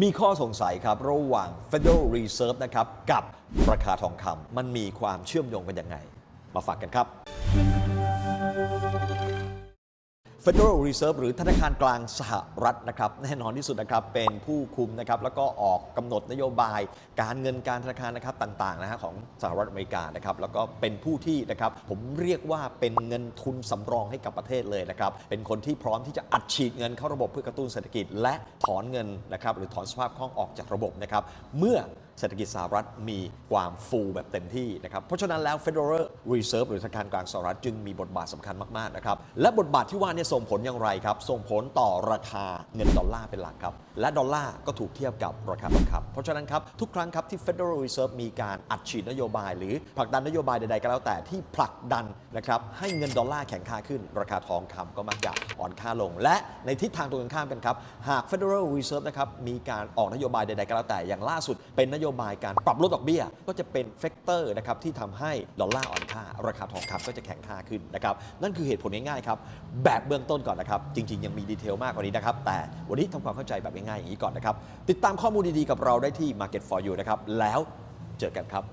มีข้อสงสัยครับ ระหว่าง Federal Reserve นะครับ กับราคาทองคำมันมีความเชื่อมโยงกันยังไง มาฟังกันครับ Federal Reserve หรือธนาคารกลางสหรัฐนะครับแน่นอนที่สุดนะครับเป็นผู้คุมนะครับแล้วก็ออกกำหนดนโยบาย การเงินการธนาคารนะครับต่างๆนะฮะของสหรัฐอเมริกานะครับแล้วก็เป็นผู้ที่นะครับผมเรียกว่าเป็นเงินทุนสำรองให้กับประเทศเลยนะครับเป็นคนที่พร้อมที่จะอัดฉีดเงินเข้าระบบเพื่อกระตุ้นเศรษฐกิจ และถอนเงินนะครับหรือถอนสภาพคล่องออกจากระบบนะครับเมื่อ เศรษฐกิจสหรัฐมีความฟูแบบเต็มที่นะครับเพราะฉะนั้นแล้ว Federal Reserve หรือธนาคารกลางสหรัฐจึงมีบทบาทสำคัญมากๆนะครับและบทบาทที่ว่าเนี่ยส่งผลอย่างไรครับ ส่งผลต่อราคาเงินดอลลาร์เป็นหลักครับ และดอลลาร์ก็ถูกเทียบกับราคาทองคำเพราะฉะนั้นครับ ทุกครั้งครับที่ Federal Reserve มีการอัดฉีดนโยบาย หรือผลักดันนโยบายใดๆก็แล้วแต่ที่ผลักดันนะครับให้เงินดอลลาร์แข็งค่าขึ้น ราคาทองคำก็มักจะอ่อนค่าลง และในทิศทางตรงกันข้ามกันครับหาก Federal Reserve นะครับมีการออกนโยบายใดๆก็แล้วแต่อย่างล่าสุดเป็นนโยบายการปรับลดดอกเบี้ย ก็จะเป็นเฟกเตอร์นะครับที่ทำให้ดอลลาร์อ่อนค่า ราคาทองคำก็จะแข็งค่าขึ้นนะครับนั่นคือเหตุผลง่ายๆครับแบบเบื้องต้นก่อนนะครับ จริง ๆ ยังมีดีเทลมากกว่านี้นะครับ แต่วันนี้ทำความเข้าใจแบบง่ายๆอย่างนี้ก่อนนะครับติดตามข้อมูลดีๆกับเราได้ที่ Market for You นะครับแล้วเจอกันครับ